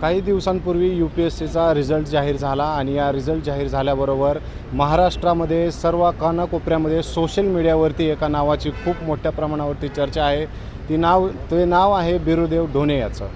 काही दिवसांपूर्वी U P S सीचा रिझल्ट जाहीर झाला आणि या रिझल्ट जाहीर झाल्याबरोबर महाराष्ट्रामध्ये सर्व कानाकोपऱ्यामध्ये सोशल मीडियावरती एका नावाची खूप मोठ्या प्रमाणावरती चर्चा आहे. ती नाव ते नाव आहे बिरुदेव ढोणे याचं.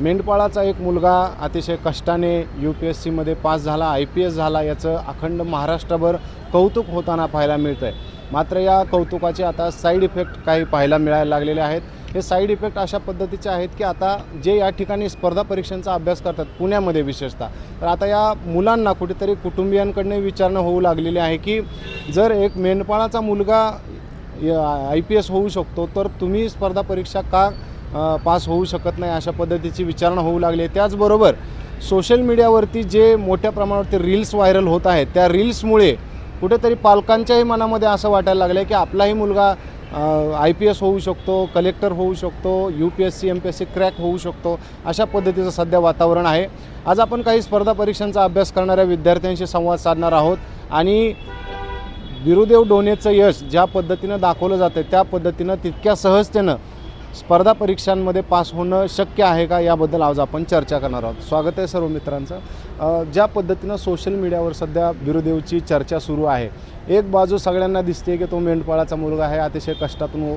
मेंढपाळाचा एक मुलगा अतिशय कष्टाने यू पी एस सीमध्ये पास झाला आय पी एस झाला याचं अखंड महाराष्ट्रभर कौतुक होताना पाहायला मिळतं आहे मात्र या कौतुकाचे आता साईड इफेक्ट काही पाहायला मिळायला लागलेले आहेत. हे साईड इफेक्ट अशा पद्धतीचे आहेत की आता जे या ठिकाणी स्पर्धा परीक्षांचा अभ्यास करतात पुण्यामध्ये विशेषतः तर आता या मुलांना कुठेतरी कुटुंबियांकडनं विचारणं होऊ लागलेली आहे की जर एक मेंढपाळाचा मुलगा आय पी एस होऊ शकतो तर तुम्ही स्पर्धा परीक्षा का पास होऊ शकत नाही अशा पद्धतीची विचारणा होऊ लागली आहे. त्याचबरोबर सोशल मीडियावरती जे मोठ्या प्रमाणावरती रील्स व्हायरल होत आहेत त्या रील्समुळे कुठेतरी पालकांच्याही मनामध्ये असं वाटायला लागलं आहे की आपलाही मुलगा आय पी एस होऊ शकतो कलेक्टर होऊ शकतो U P S C M P S C crack होऊ शकतो अशा पद्धतीचं सध्या वातावरण आहे. आज आपण काही स्पर्धा परीक्षांचा अभ्यास करणाऱ्या विद्यार्थ्यांशी संवाद साधणार आहोत आणि बिरुदेव डोनेचं यश ज्या पद्धतीनं दाखवलं जातं त्या पद्धतीनं तितक्या सहजतेनं स्पर्धा परीक्षांमध्ये पास होणं शक्य आहे का याबद्दल आज आपण चर्चा करणार आहोत. स्वागत आहे सर्व मित्रांचं. ज्या पद्धतीनं सोशल मीडियावर सध्या बिरुदेवची चर्चा सुरू आहे एक बाजू सगळ्यांना दिसते की तो मेंढपाळाचा मुलगा आहे अतिशय कष्टातून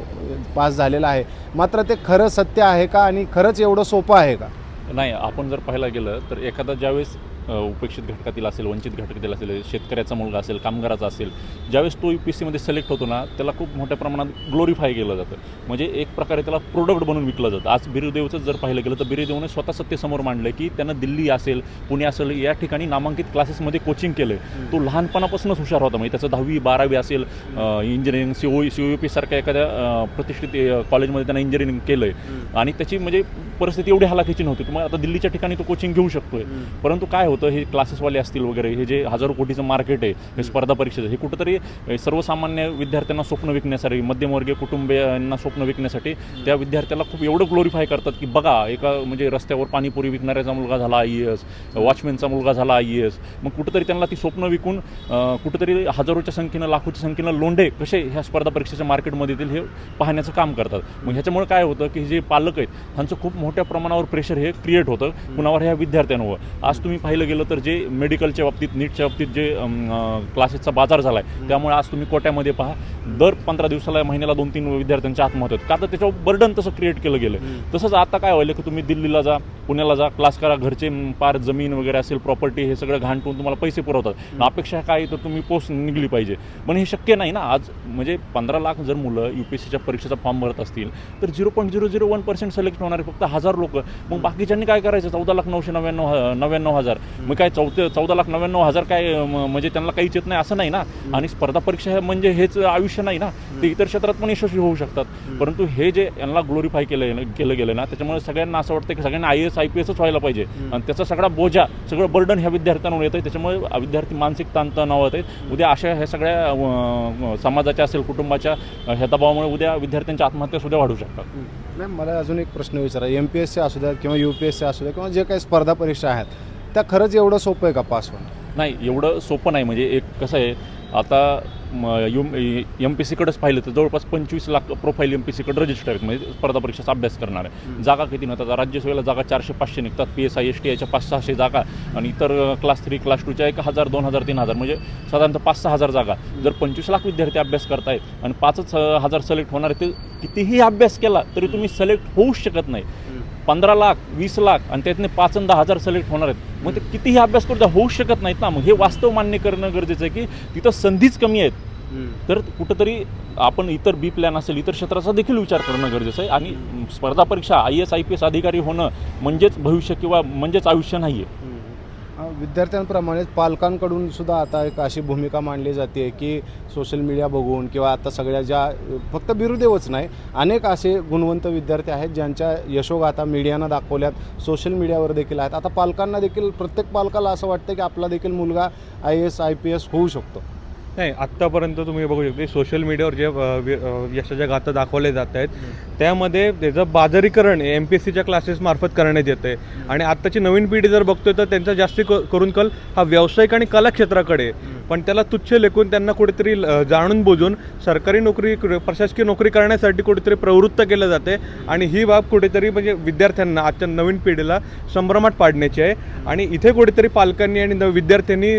पास झालेला आहे. मात्र ते खरं सत्य आहे का आणि खरंच एवढं सोपं आहे का? नाही आपण जर पाहायला गेलं तर एखादा ज्यावेळेस उपेक्षित घटकातील असेल वंचित घटकातील असेल शेतकऱ्याचा मुलगा असेल कामगाराचा असेल ज्यावेळेस तो यू पी एस सीमध्ये सिलेक्ट होतो ना त्याला खूप मोठ्या प्रमाणात ग्लोरीफाय केलं जातं. म्हणजे एक प्रकारे त्याला प्रोडक्ट बनवून विकलं जातं. आज बिरुदेवचं जर पाहिलं गेलं तर बिरुदेवने स्वतः सत्तेसमोर मांडलं की त्यानं दिल्ली असेल पुणे असेल या ठिकाणी नामांकित क्लासेसमध्ये कोचिंग केलं तो लहानपणापासूनच हुशार होता. म्हणजे त्याचं दहावी बारावी असेल engineering C O C O P सारख्या एखाद्या प्रतिष्ठित कॉलेजमध्ये त्यानं इंजिनिअरिंग केलं आहे आणि त्याची म्हणजे परिस्थिती एवढी हलाखीची नव्हती. मग आता दिल्लीच्या ठिकाणी तो कोचिंग घेऊ शकतोय. परंतु काय होतं हे क्लासेसवाले असतील वगैरे हे जे हजारो कोटीचं मार्केट आहे हे स्पर्धा परीक्षेचं हे कुठंतरी सर्वसामान्य विद्यार्थ्यांना स्वप्न विकण्यासाठी मध्यमवर्गीय कुटुंबियांना स्वप्न विकण्यासाठी त्या विद्यार्थ्याला खूप एवढं ग्लोरीफाय करतात की बघा एका म्हणजे रस्त्यावर पाणीपुरी विकणाऱ्याचा मुलगा झाला आय एस वॉचमॅनचा मुलगा झाला आय एस मग कुठंतरी त्यांना ती स्वप्न विकून कुठंतरी हजारोच्या संख्येनं लाखोच्या संख्येनं लोंढे कसे ह्या स्पर्धा परीक्षेच्या मार्केटमध्ये येतील हे पाहण्याचं काम करतात. मग ह्याच्यामुळे काय होतं की जे पालक आहेत त्यांचं खूप मोठ्या प्रमाणावर प्रेशर हे क्रिएट होतं. कुणावर? ह्या विद्यार्थ्यांवर. आज तुम्ही पाहिलं गेलं तर जे मेडिकलच्या बाबतीत नीटच्या बाबतीत जे क्लासेसचा बाजार झाला आहे त्यामुळे आज तुम्ही कोट्यामध्ये पहा. दर पंधरा दिवसाला महिन्याला दोन तीन विद्यार्थ्यांच्या आत्महत्या का तर त्याच्यावर बर्डन तसं क्रिएट केलं गेलं. तसंच आता काय व्हायलं की तुम्ही दिल्लीला जा पुण्याला जा क्लास करा घरचे पार जमीन वगैरे असेल प्रॉपर्टी हे सगळं घाण ठेवून तुम्हाला पैसे पुरवतात. अपेक्षा काय तर तुम्ही पोस्ट निघली पाहिजे. पण हे शक्य नाही ना. आज म्हणजे पंधरा लाख जर मुलं यू पी एस सीच्या परीक्षेचा फॉर्म भरत असतील तर zero point zero zero one percent select होणारे फक्त हजार लोक. मग बाकीच्यांनी काय करायचं? चौदा लाख नऊशे नव्याण्णव नव्याण्णव हजार. मग काय चौथे चौदा लाख नव्याण्णव हजार काय म, म्हणजे त्यांना काहीच येत नाही असं नाही ना? आणि स्पर्धा परीक्षा म्हणजे हेच आयुष्य नाही ना? ते इतर क्षेत्रात पण यशस्वी होऊ शकतात. परंतु हे जे यांना ग्लोरीफाय केलं केलं गेलं ना त्याच्यामुळे सगळ्यांना असं वाटतं की सगळ्यांना आय एस आय पी एसच व्हायला पाहिजे. आणि त्याचा सगळा बोजा सगळं बर्डन ह्या विद्यार्थ्यांवर येतं त्याच्यामुळे विद्यार्थी मानसिक ताणतणाव होत आहेत उद्या अशा ह्या सगळ्या समाजाच्या असेल कुटुंबाच्या ह्या दबावामुळे उद्या विद्यार्थ्यांच्या आत्महत्या सुद्धा वाढू शकतात. मॅम मला अजून एक प्रश्न विचारा. एम पी एस सी असू द्या किंवा यू पी एस सी असू द्या किंवा जे काही स्पर्धा परीक्षा आहेत त्या खरंच एवढं सोपं आहे का पास होणं? नाही एवढं सोपं नाही. म्हणजे एक कसं आहे आता यू एम पी सीकडेच पाहिलं तर जवळपास पंचवीस लाख प्रोफाईल एम पी सीकडे रजिस्टर आहेत. म्हणजे स्पर्धा परीक्षेचा अभ्यास करणार. आहे जागा किती नव्हतात आता राज्यसेवेला जागा चारशे पाचशे निघतात. P S I S T आयच्या पाच सहाशे जागा. आणि इतर क्लास थ्री क्लास टूच्या एक हजार दोन हजार तीन हजार. म्हणजे साधारणतः पाच सहा हजार जागा. जर पंचवीस लाख विद्यार्थी अभ्यास करतायत आणि पाचच हजार सिलेक्ट होणार आहे ते कितीही अभ्यास केला तरी तुम्ही सिलेक्ट होऊच शकत नाही. पंधरा लाख वीस लाख आणि त्यातने पाच आणि दहा हजार सिलेक्ट होणार आहेत. मग ते कितीही अभ्यास करू होऊ शकत नाहीत ना. मग हे वास्तव मान्य करणं गरजेचं आहे की तिथं संधीच कमी आहेत. तर कुठंतरी आपण इतर बी प्लॅन असेल इतर क्षेत्राचा देखील विचार करणं गरजेचं आहे. आणि स्पर्धा परीक्षा I S I P S अधिकारी होणं म्हणजेच भविष्य किंवा म्हणजेच आयुष्य नाही आहे विद्यार्थ्यांप्रमाणेच पालकांकडून सुद्धा आता एक अशी भूमिका मांडली जाते की सोशल मीडिया बघून किंवा आता सगळ्या ज्या फक्त बिरुदेवच नाही अनेक असे गुणवंत विद्यार्थी आहेत ज्यांच्या यशोगाथा मीडियानं दाखवल्यात सोशल मीडियावर देखील आहेत. आता पालकांना देखील प्रत्येक पालकाला असं वाटतं की आपला देखील मुलगा I S I P S होऊ शकतो. नाही आत्तापर्यंत तुम्ही बघू शकता. सोशल मीडियावर जे यशाच्या गाथा दाखवले जात आहेत त्यामध्ये त्याचं बाजारीकरण एम पी एस सीच्या क्लासेसमार्फत करण्यात येतं आहे आणि आत्ताची नवीन पिढी जर बघतोय तर त्यांचा जास्ती क- करून कल हा व्यावसायिक आणि कला क्षेत्राकडे. पण त्याला तुच्छ लेखून त्यांना कुठेतरी जाणून बुजून सरकारी नोकरी प्रशासकीय नोकरी करण्यासाठी कुठेतरी प्रवृत्त केलं जाते आणि ही बाब कुठेतरी म्हणजे विद्यार्थ्यांना आजच्या नवीन पिढीला संभ्रमात पाडण्याची आहे. आणि इथे कुठेतरी पालकांनी आणि न- विद्यार्थ्यांनी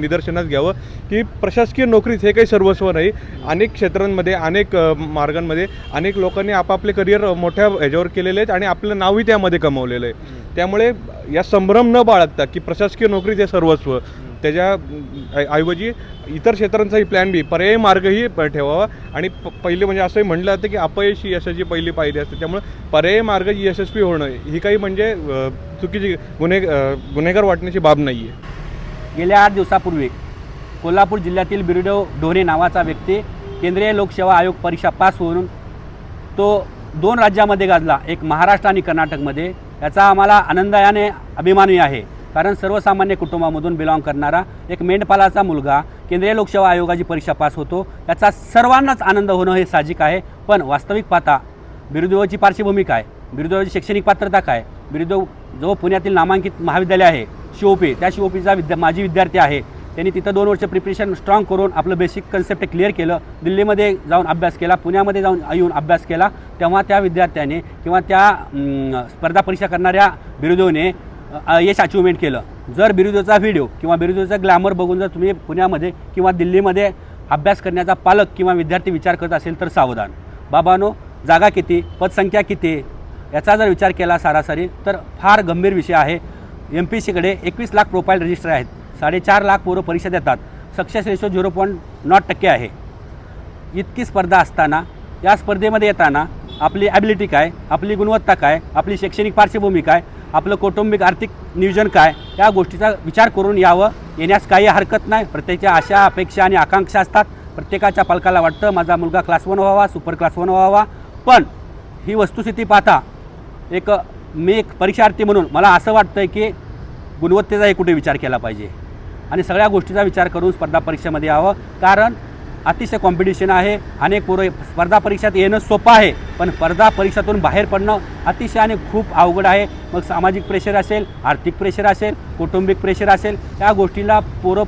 निदर्शनास घ्यावं की प्रशासकीय नोकरीच हे काही सर्वस्व नाही. अनेक क्षेत्रांमध्ये अनेक मार्गांमध्ये अनेक लोकांनी आपापले करिअर मोठ्या ह्याच्यावर केलेले आहेत आणि आपलं नावही त्यामध्ये कमवलेलं आहे. त्यामुळे या संभ्रम न बाळगता की प्रशासकीय नोकरीच हे सर्वस्व त्याच्या ऐवजी इतर क्षेत्रांचाही प्लॅन बी पर्यायी मार्गही प- ठेवावा. आणि प- पहिले म्हणजे असंही म्हटलं जातं की अपयश ही यशाची पहिली पायरी असते. त्यामुळे पर्यायी मार्ग यशस्वी होणं ही काही म्हणजे चुकीची गुन्हे गुन्हेगार वाटण्याची बाब नाही आहे गेल्या आठ दिवसापूर्वी कोल्हापूर जिल्ह्यातील बिरुदेव ढोरे नावाचा व्यक्ती केंद्रीय लोकसेवा आयोग परीक्षा पास होऊन तो दोन राज्यामध्ये गाजला. एक महाराष्ट्र आणि कर्नाटकमध्ये. याचा आम्हाला आनंदायाने अभिमानही आहे. कारण सर्वसामान्य कुटुंबामधून बिलॉंग करणारा एक मेंढपालाचा मुलगा केंद्रीय लोकसेवा आयोगाची परीक्षा पास होतो. याचा सर्वांनाच आनंद होणं हे साहजिक आहे. पण वास्तविक पाहता बिरुदेवाची पार्श्वभूमी काय? बिरुदेवाची शैक्षणिक पात्रता काय? बिरुदेव जो पुण्यातील नामांकित महाविद्यालय आहे. शिओपी. त्या शिओपीचा विद्या माजी विद्यार्थी आहे. त्यांनी तिथं दोन वर्ष प्रिपरेशन स्ट्रॉंग करून आपलं बेसिक कन्सेप्ट क्लिअर केलं. दिल्लीमध्ये जाऊन अभ्यास केला पुण्यामध्ये जाऊन येऊन अभ्यास केला. तेव्हा त्या विद्यार्थ्याने किंवा त्या स्पर्धा परीक्षा करणाऱ्या बिरुदोने यश अचिव्हमेंट केलं. जर बिरुदोचा व्हिडिओ किंवा बिरुदोचा ग्लॅमर बघून जर तुम्ही पुण्यामध्ये किंवा दिल्लीमध्ये अभ्यास करण्याचा पालक किंवा विद्यार्थी विचार करत असेल तर सावधान. बाबानो जागा किती? पदसंख्या किती? याचा जर विचार केला सरासरी तर फार गंभीर विषय आहे. एम पी सीकडे एकवीस लाख प्रोफाईल रजिस्टर आहेत. साडेचार लाख पोरं परीक्षा देतात. Success ratio zero point nought टक्के आहे. इतकी स्पर्धा असताना या स्पर्धेमध्ये येताना आपली ॲबिलिटी काय आपली गुणवत्ता काय आपली शैक्षणिक पार्श्वभूमी काय आपलं कौटुंबिक आर्थिक नियोजन काय या गोष्टीचा विचार करून यावं. येण्यास काही हरकत नाही. प्रत्येकाच्या आशा अपेक्षा आणि आकांक्षा असतात. प्रत्येकाच्या पालकाला वाटतं माझा मुलगा क्लास वन व्हावा सुपर क्लास वन व्हावा. पण ही वस्तुस्थिती पाहता एक मी एक परीक्षार्थी म्हणून मला असं वाटतं की गुणवत्तेचाही कुठे विचार केला पाहिजे. आणि सगळ्या गोष्टीचा विचार करून स्पर्धा परीक्षेमध्ये यावं. कारण अतिशय कॉम्पिटिशन आहे. अनेक पोरं स्पर्धा परीक्षात येणं सोपं आहे. पण स्पर्धा परीक्षातून बाहेर पडणं अतिशय आणि खूप अवघड आहे. मग सामाजिक प्रेशर असेल आर्थिक प्रेशर असेल कौटुंबिक प्रेशर असेल त्या गोष्टीला पोरं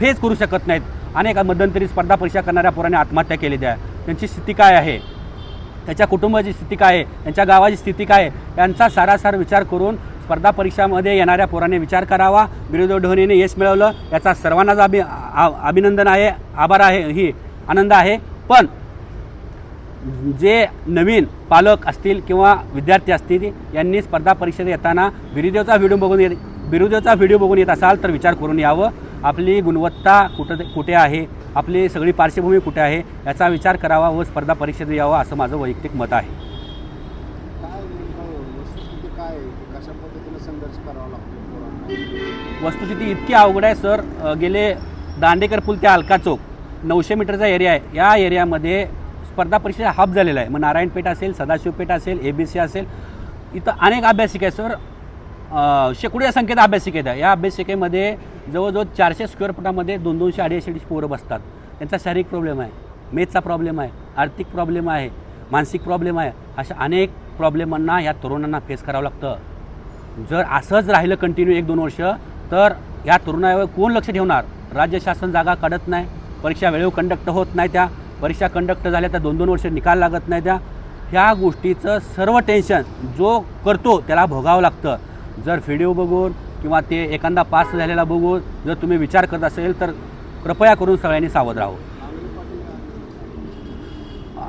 फेस करू शकत नाहीत. अनेक मध्यंतरी स्पर्धा परीक्षा करणाऱ्या पोरांनी आत्महत्या केलेली आहे त्यांची स्थिती काय आहे? त्याच्या कुटुंबाची स्थिती काय आहे? त्यांच्या गावाची स्थिती काय आहे? यांचा सारासार विचार करून स्पर्धा परीक्षामध्ये येणाऱ्या पोराने विचार करावा. विरोधी ढोणीने यश मिळवलं. याचा सर्वांनाच अभि आ- अभिनंदन आहे आभार आहे ही आनंद आहे. पण जे नवीन पालक असतील किंवा विद्यार्थी असतील यांनी स्पर्धा परीक्षेत येताना बिरुदेवचा व्हिडिओ बघून येत बिरुदेवचा व्हिडिओ बघून येत असाल तर विचार करून यावं. आपली गुणवत्ता कुठं कुठे आहे? आपली सगळी पार्श्वभूमी कुठे आहे? याचा विचार करावा व स्पर्धा परीक्षेत यावं असं माझं वैयक्तिक मत आहे काय नेमकं वस्तुस्थिती काय आहे? कशा पद्धतीने संघर्ष करावा लागतो पोरांना वस्तुस्थिती इतकी अवघड आहे सर. गेले दांडेकर पूल ते अलका चौक नऊशे मीटरचा एरिया आहे. या एरियामध्ये स्पर्धा परीक्षेचा हब झालेला आहे. मग नारायणपेठ असेल सदाशिवपेठ असेल ए बी सी असेल इथं अनेक अभ्यासिका आहे सर. अ, शेकडो संख्येत अभ्यासिका आहेत. या अभ्यासिकेमध्ये जवळजवळ चारशे स्क्वेअर फुटामध्ये दोन दोनशे अडीचशे अडीचशे पोरं बसतात. त्यांचा शारीरिक प्रॉब्लेम आहे मेथचा प्रॉब्लेम आहे आर्थिक प्रॉब्लेम आहे मानसिक प्रॉब्लेम आहे अशा अनेक प्रॉब्लेमांना या तरुणांना फेस करावं लागतं. जर असंच राहिलं कंटिन्यू एक दोन वर्ष तर या तरुणावर कोण लक्ष ठेवणार? राज्य शासन जागा काढत नाही परीक्षा वेळेवर कंडक्ट होत नाही त्या परीक्षा कंडक्ट झाल्या तर दोन दोन वर्ष निकाल लागत नाही त्या. ह्या गोष्टीचं सर्व टेन्शन जो करतो त्याला भोगावं लागतं. जर व्हिडिओ बघून किंवा ते एखादा पास झालेला बघून जर तुम्ही विचार करत असेल तर कृपया करून सगळ्यांनी सावध राहू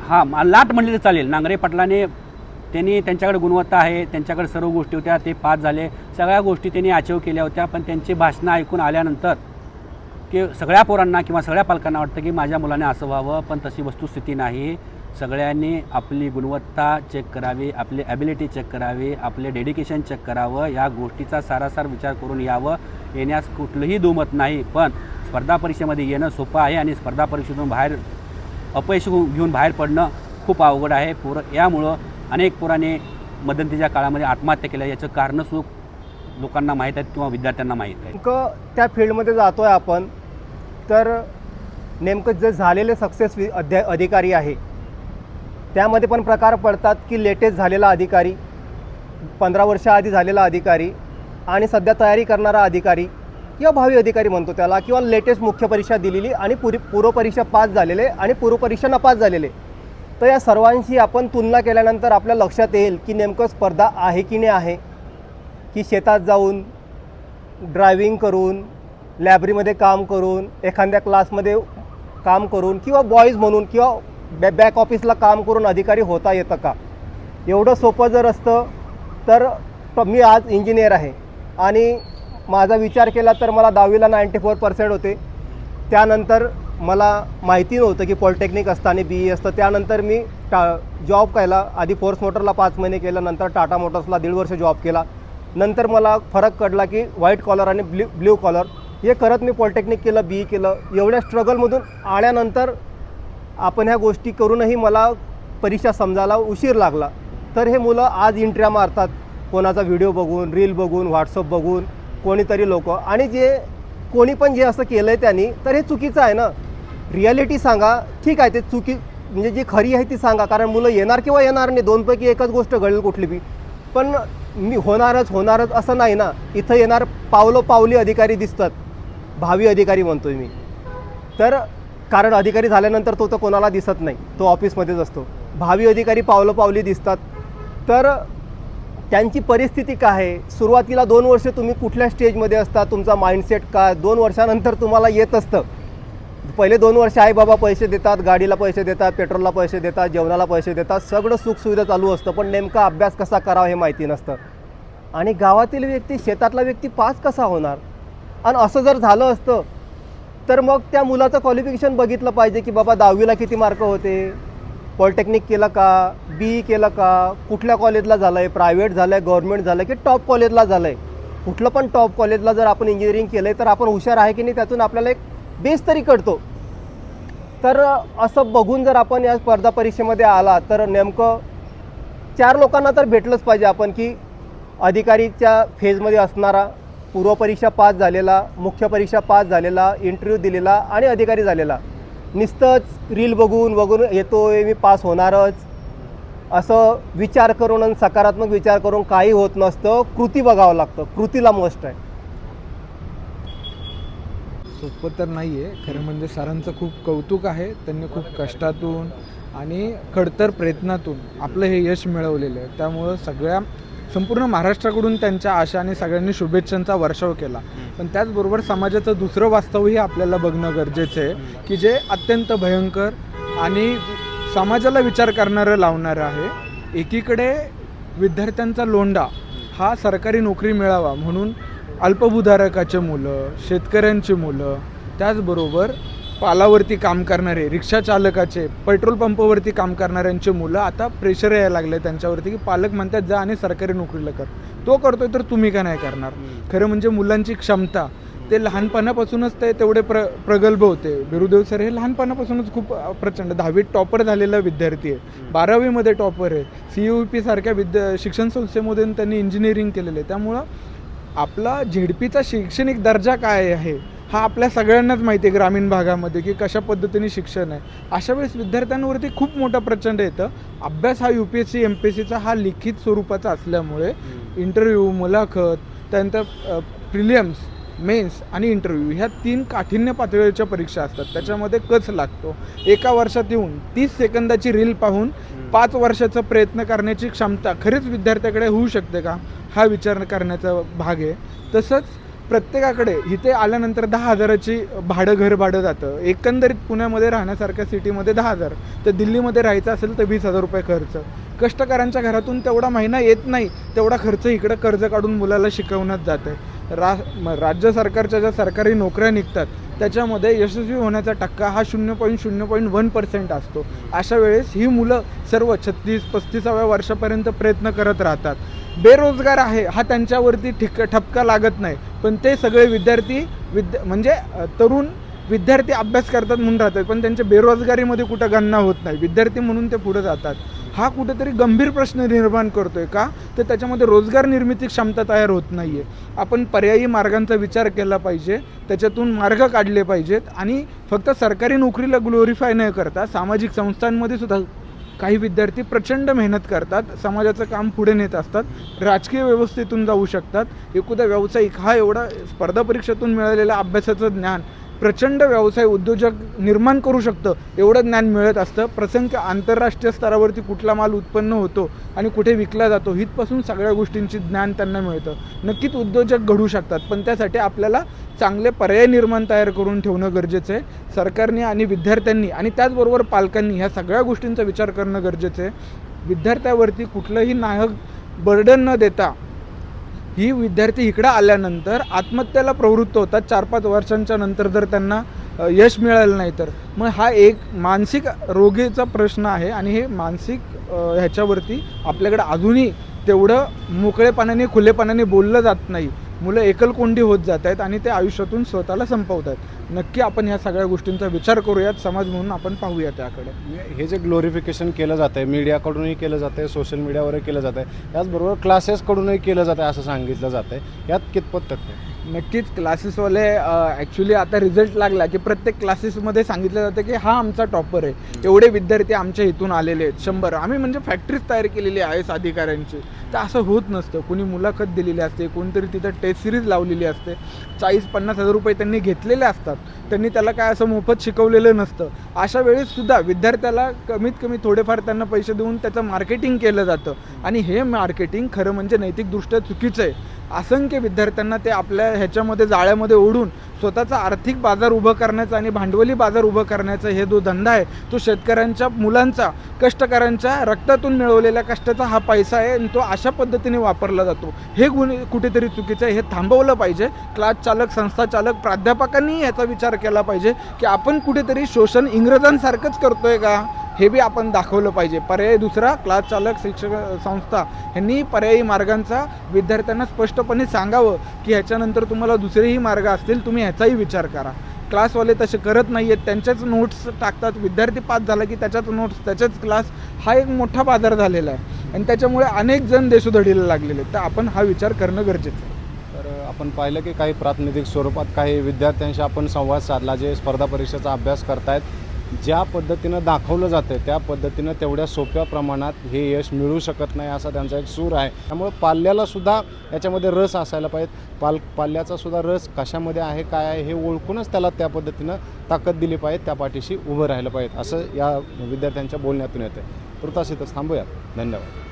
हां लाट म्हणले तर चालेल. नांगरे पाटलाने त्यांनी त्यांच्याकडे गुणवत्ता आहे त्यांच्याकडे सर्व गोष्टी होत्या ते पास झाले. सगळ्या गोष्टी त्यांनी अचीव केल्या होत्या पण त्यांची भाषणं ऐकून आल्यानंतर की सगळ्या पोरांना किंवा सगळ्या पालकांना वाटतं की माझ्या मुलाने असं व्हावं पण तशी वस्तुस्थिती नाही. सगळ्यांनी आपली गुणवत्ता चेक करावी आपली ॲबिलिटी चेक करावी आपले डेडिकेशन चेक करावं या गोष्टीचा सारासार विचार करून यावं. येण्यास कुठलंही दुमत नाही पण स्पर्धा परीक्षेमध्ये येणं सोपं आहे आणि स्पर्धा परीक्षेतून बाहेर अपयश घेऊन घेऊन बाहेर पडणं खूप अवघड आहे. पोरं यामुळं अनेक पोराने मदंतीच्या काळामध्ये आत्महत्या केल्या. याचं कारणं सुख लोकांना माहीत आहेत किंवा विद्यार्थ्यांना माहीत आहे. नेमकं त्या फील्डमध्ये जातो आहे आपण. तर नेमकं जे झालेले सक्सेस अध्या अधिकारी आहे त्यामध्ये पण प्रकार पडतात की लेटेस्ट झालेला अधिकारी पंधरा वर्षाआधी झालेला अधिकारी आणि सध्या तयारी करणारा अधिकारी किंवा भावी अधिकारी म्हणतो त्याला किंवा लेटेस्ट मुख्य परीक्षा दिलेली आणि पुरी पूर्वपरीक्षा पास झालेले आणि पूर्वपरीक्षा नापास झालेले. तर या सर्वांशी आपण तुलना केल्यानंतर आपल्या लक्षात येईल की नेमकं स्पर्धा आहे की नाही आहे. की शेतात जाऊन ड्रायव्हिंग करून लायब्ररीमध्ये काम करून एखाद्या क्लासमध्ये काम करून किंवा बॉईज म्हणून किंवा बॅ बॅक ऑफिसला काम करून अधिकारी होता येतं का? एवढं सोपं जर असतं तर मी आज इंजिनियर आहे. आणि माझा विचार केला तर मला दहावीला नाईंटी फोर पर्सेंट होते. त्यानंतर मला माहिती नव्हतं की पॉलिटेक्निक असतं आणि बी ई असतं. त्यानंतर मी टा जॉब केला आधी फोर्स मोटरला पाच महिने केलं नंतर टाटा मोटर्सला दीड वर्ष जॉब केला. नंतर मला फरक कळला की व्हाईट कॉलर आणि ब्ल्यू ब्ल्यू कॉलर हे करत मी पॉलिटेक्निक केलं बी ई केलं. एवढ्या स्ट्रगलमधून आल्यानंतर आपण ह्या गोष्टी करूनही मला परीक्षा समजायला उशीर लागला. तर हे मुलं आज इंट्र्या मारतात. कोणाचा व्हिडिओ बघून रील बघून व्हॉट्सअप बघून कोणीतरी लोक. आणि जे कोणी पण जे असं केलं आहे त्यांनी तर हे चुकीचं आहे ना. रियालिटी सांगा ठीक आहे ते चुकी म्हणजे जी खरी आहे ती सांगा कारण मुलं येणार किंवा येणार नाही दोनपैकी एकच गोष्ट घडेल कुठली बी. पण मी होणारच होणारच असं नाही ना. इथं येणार पावलो पावली अधिकारी दिसतात. भावी अधिकारी म्हणतोय मी. तर कारण अधिकारी झाल्यानंतर तो तर कोणाला दिसत नाही. तो ऑफिसमध्येच असतो. भावी अधिकारी पावलं पावली दिसतात. तर त्यांची परिस्थिती काय आहे? सुरुवातीला दोन वर्ष तुम्ही कुठल्या स्टेजमध्ये असता? तुमचा माइंडसेट काय? दोन वर्षानंतर तुम्हाला येत असतं. पहिले दोन वर्ष आई बाबा पैसे देतात गाडीला पैसे देतात पेट्रोलला पैसे देतात जेवणाला पैसे देतात सगळं सुखसुविधा चालू असतं पण नेमका अभ्यास कसा करावा हे माहिती नसतं. आणि गावातील व्यक्ती शेतातला व्यक्ती पास कसा होणार? आणि असं जर झालं असतं तर मग त्या मुलाचं क्वालिफिकेशन बघितलं पाहिजे की बाबा दहावीला किती मार्क होते? पॉलिटेक्निक केलं का? बी केलं का? कुठल्या कॉलेजला झालं आहे प्रायव्हेट झालं आहे गव्हर्नमेंट झालं आहे की टॉप कॉलेजला झालं आहे कुठलं पण टॉप कॉलेजला जर आपण इंजिनिअरिंग केलं आहे तर आपण हुशार आहे की नाही? त्यातून आपल्याला एक बेस तरी कळतो तर असं बघून जर आपण या स्पर्धा परीक्षेमध्ये आला तर नेमकं चार लोकांना तर भेटलंच पाहिजे आपण की अधिकारीच्या फेजमध्ये असणारा पूर्वपरीक्षा पास झालेला मुख्य परीक्षा पास झालेला इंटरव्ह्यू दिलेला आणि अधिकारी झालेला. नुसतंच रील बघून बघून येतोय मी पास होणारच. असं विचार करून आणि सकारात्मक विचार करून काही होत नसतं. कृती बघावं लागतं. कृतीला मस्ट आहे. सोपं तर नाही आहे खरं म्हणजे सरांचं खूप कौतुक आहे त्यांनी खूप कष्टातून आणि खडतर प्रयत्नातून आपलं हे यश मिळवलेलं आहे. त्यामुळं सगळ्या संपूर्ण महाराष्ट्राकडून त्यांच्या आशा आणि सगळ्यांनी शुभेच्छांचा वर्षाव केला. पण त्याचबरोबर समाजाचं दुसरं वास्तवही आपल्याला बघणं गरजेचं आहे की जे अत्यंत भयंकर आणि समाजाला विचार करणारं लावणारं आहे. एकीकडे विद्यार्थ्यांचा लोंढा हा सरकारी नोकरी मिळावा म्हणून अल्पभूधारकाचे मुलं शेतकऱ्यांची मुलं त्याचबरोबर पालावरती काम करणारे रिक्षा चालकाचे पेट्रोल पंपावरती काम करणाऱ्यांचे मुलं आता प्रेशर यायला लागले त्यांच्यावरती की पालक म्हणतात जा आणि सरकारी नोकरीला कर. तो करतोय तर तुम्ही का नाही करणार? खरं म्हणजे मुलांची क्षमता ते लहानपणापासूनच ते तेवढे प्र प्रगल्भ होते. बिरुदेव सर हे लहानपणापासूनच खूप प्रचंड दहावीत टॉपर झालेला विद्यार्थी आहे. बारावीमध्ये टॉपर आहे. सी यू पी सारख्या विद्या शिक्षण संस्थेमधून त्यांनी इंजिनिअरिंग केलेलं आहे. त्यामुळं आपला झेडपीचा शैक्षणिक दर्जा काय आहे हा आपल्या सगळ्यांनाच माहिती आहे ग्रामीण भागामध्ये की कशा पद्धतीने शिक्षण आहे. अशा वेळेस विद्यार्थ्यांवरती खूप मोठं प्रचंड येतं. अभ्यास हा U P S C M P S सीचा हा लिखित स्वरूपाचा असल्यामुळे इंटरव्ह्यू मुलाखत त्यानंतर प्रिलियम्स मेन्स आणि इंटरव्ह्यू ह्या तीन काठिण्य पातळीच्या परीक्षा असतात. त्याच्यामध्ये कच लागतो. एका वर्षात येऊन तीस सेकंदाची रील पाहून पाच वर्षाचा प्रयत्न करण्याची क्षमता खरीच विद्यार्थ्याकडे होऊ शकते का? हा विचार करण्याचा भाग आहे. तसंच प्रत्येकाकडे इथे आल्यानंतर दहा हजाराची भाडं घर भाडं जातं. एकंदरीत पुण्यामध्ये राहण्यासारख्या सिटीमध्ये दहा हजार. तर दिल्लीमध्ये राहायचं असेल तर वीस हजार रुपये खर्च. कष्टकऱ्यांच्या घरातून तेवढा महिना येत नाही तेवढा खर्च इकडं कर्ज काढून मुलाला शिकवण्यात जातं आहे रा म- राज्य सरकारच्या ज्या सरकारी नोकऱ्या निघतात त्याच्यामध्ये यशस्वी होण्याचा टक्का हा शून्य पॉईंट शून्य पॉईंट वन पर्सेंट असतो. अशा वेळेस ही मुलं सर्व छत्तीस पस्तीसाव्या वर्षापर्यंत प्रयत्न करत राहतात. बेरोजगार आहे हा त्यांच्यावरती ठिक ठपका लागत नाही. पण ते सगळे विद्यार्थी विद्या म्हणजे तरुण विद्यार्थी अभ्यास करतात म्हणून राहतात. पण त्यांच्या बेरोजगारीमध्ये कुठं गणना होत नाही. विद्यार्थी म्हणून ते पुढे जातात. हा कुठेतरी गंभीर प्रश्न निर्माण करतोय का? तर त्याच्यामध्ये रोजगार निर्मिती क्षमता तयार होत नाही आहे आपण पर्यायी मार्गांचा विचार केला पाहिजे त्याच्यातून मार्ग काढले पाहिजेत आणि फक्त सरकारी नोकरीला ग्लोरीफाय न करता सामाजिक संस्थांमध्ये सुद्धा काही विद्यार्थी प्रचंड मेहनत करतात समाजाचं काम पुढे नेत असतात राजकीय व्यवस्थेतून जाऊ शकतात. एखादा व्यावसायिक हा एवढा स्पर्धा परीक्षेतून मिळालेल्या अभ्यासाचं ज्ञान प्रचंड व्यवसाय उद्योजक निर्माण करू शकतं एवढं ज्ञान मिळत असतं. प्रसंग आंतरराष्ट्रीय स्तरावरती कुठला माल उत्पन्न होतो आणि कुठे विकला जातो हितपासून सगळ्या गोष्टींची ज्ञान त्यांना मिळतं. नक्कीच उद्योजक घडू शकतात पण त्यासाठी आपल्याला चांगले पर्याय निर्माण तयार करून ठेवणं गरजेचं आहे. सरकारने आणि विद्यार्थ्यांनी आणि त्याचबरोबर पालकांनी ह्या सगळ्या गोष्टींचा विचार करणं गरजेचं आहे. विद्यार्थ्यावरती कुठलंही नाहक बर्डन न देता ही विद्यार्थी इकडं आल्यानंतर आत्महत्येला प्रवृत्त होतात. चार पाच वर्षांच्या नंतर जर त्यांना यश मिळालं नाही तर. मग हा एक मानसिक रोगीचा प्रश्न आहे आणि हे मानसिक ह्याच्यावरती आपल्याकडे अजूनही तेवढं मोकळेपणाने खुलेपणाने बोललं जात नाही. मुलं एकलकोंडी होत जात आहेत आणि ते आयुष्यातून स्वतःला संपवत आहेत नक्की आपण ह्या सगळ्या गोष्टींचा विचार करूयात समाज म्हणून आपण पाहूया त्याकडे हे जे ग्लोरिफिकेशन केलं जातं आहे मीडियाकडूनही केलं जातं आहे सोशल मीडियावरही केलं जातं आहे त्याचबरोबर क्लासेसकडूनही केलं जातं आहे असं सांगितलं जातं आहे यात कितपत तथ्य आहे? नक्कीच क्लासेसवाले ॲक्च्युली आता रिझल्ट लागला की प्रत्येक क्लासेसमध्ये सांगितलं जातं की हा आमचा टॉपर आहे. एवढे विद्यार्थी आमच्या इथून आलेले आहेत शंभर. आम्ही म्हणजे फॅक्टरीज तयार केलेली आहे एस अधिकाऱ्यांची. तर असं होत नसतं. कोणी मुलाखत दिलेली असते कोणतरी तिथं टेस्ट सिरीज लावलेली असते. चाळीस पन्नास हजार रुपये त्यांनी घेतलेले असतात. त्यांनी त्याला काय असं मोफत शिकवलेलं नसतं. अशा वेळेससुद्धा विद्यार्थ्याला कमीत कमी थोडेफार त्यांना पैसे देऊन त्याचं मार्केटिंग केलं जातं. आणि हे मार्केटिंग खरं म्हणजे नैतिकदृष्ट्या चुकीचं आहे. असंख्य विद्यार्थ्यांना ते आपल्या ह्याच्यामध्ये जाळ्यामध्ये ओढून स्वतःचा आर्थिक बाजार उभं करण्याचा आणि भांडवली बाजार उभं करण्याचा हे जो धंदा आहे तो शेतकऱ्यांच्या मुलांचा कष्टकऱ्यांच्या रक्तातून मिळवलेल्या कष्टाचा हा पैसा आहे आणि तो अशा पद्धतीने वापरला जातो. हे गुण कुठेतरी चुकीचं आहे हे थांबवलं पाहिजे. क्लास चालक संस्था चालक प्राध्यापकांनी याचा विचार केला पाहिजे की आपण कुठेतरी शोषण इंग्रजांसारखंच करतोय का? हे बी आपण दाखवलं पाहिजे. पर्याय दुसरा क्लास चालक शिक्षक संस्था ह्यांनी पर्यायी मार्गांचा विद्यार्थ्यांना स्पष्टपणे सांगावं की ह्याच्यानंतर तुम्हाला दुसरेही मार्ग असतील तुम्ही ह्याचाही विचार करा. क्लासवाले तसे करत नाही आहेत त्यांच्याच नोट्स टाकतात. विद्यार्थी पास झाला की त्याच्याच नोट्स त्याच्याच क्लास हा एक मोठा बाजार झालेला आहे. आणि त्याच्यामुळे अनेक जण देशोधडीला लागलेले आहेत. तर आपण हा विचार करणं गरजेचं आहे. तर आपण पाहिलं की काही प्रातिनिधिक स्वरूपात काही विद्यार्थ्यांशी आपण संवाद साधला जे स्पर्धा परीक्षेचा अभ्यास करतायत. ज्या पद्धतीनं दाखवलं जातं त्या पद्धतीनं तेवढ्या सोप्या प्रमाणात हे यश मिळू शकत नाही असा त्यांचा एक सूर आहे. त्यामुळे पाल्याला सुद्धा याच्यामध्ये रस असायला पाहिजे. पाल पाल्याचा सुद्धा रस कशामध्ये आहे काय आहे हे ओळखूनच त्याला त्या पद्धतीनं ताकद दिली पाहिजे त्या पाठीशी उभं राहिलं पाहिजे असं या विद्यार्थ्यांच्या बोलण्यातून येतं आहे इथंच थांबूयात. धन्यवाद.